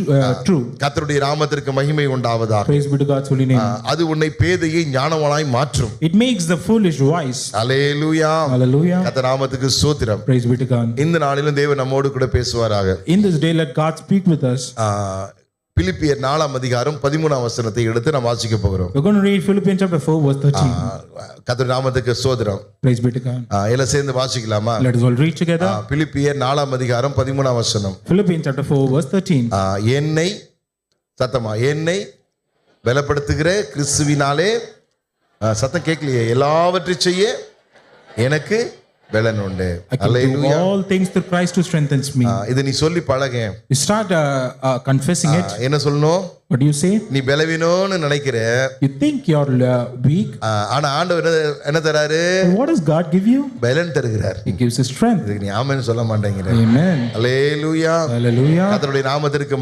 uh. கர்த்தருடைய நாமத்திற்கு மகிமை உண்டாவதாக Praise be to God's holy name. அது உன்னை பேதையை ஞானவனாய் மாற்றும் It makes the foolish wise. Alleluia Hallelujah. கர்த்தர் நாமத்துக்கு சூத்திரம் Praise be to God. இந்த நாளிலும் தேவன் நம்மோடு கூட பேசுவாராக In this day, let God speak with us. பிலிப்பியர் நாலாம் அதிகாரம் பதிமூணாம் வசனத்தை எடுத்து நாம் வாசிக்க போகிறோம் We're going to read Philippians chapter 4, verse 13. கர்த்தர் நாமத்துக்கு சோதரம் Praise be to God. எல்லாம் சேர்ந்து வாசிக்கலாமா Let us all read together. பிலிப்பியர் நாலாம் அதிகாரம் பதிமூணாம் வசனம் Philippians chapter 4, verse 13. ஆ, என்னை சத்தமா என்னை பலப்படுத்துகிற கிறிஸ்துவினாலே சத்தம் கேட்கலையே எல்லாவற்றையும் செய்ய எனக்கு பலன் உண்டு I can do hallelujah. all things through Christ who strengthens me. ஆ, இதை நீ சொல்லி பழக You start uh, uh, confessing it. என்ன சொல்லணும் What do you say? நீ பலவீனம்னு நினைக்கிற You think you're uh, weak. ஆ, ஆனா ஆண்டவர் என்ன என்ன தராரு But what does God give you? பலன் தருகிறார் He gives you strength. இதுக்கு நீ ஆமென்னு சொல்ல மாட்டேங்கிற Amen. அல்லேலூயா Hallelujah. கர்த்தருடைய நாமத்திற்கு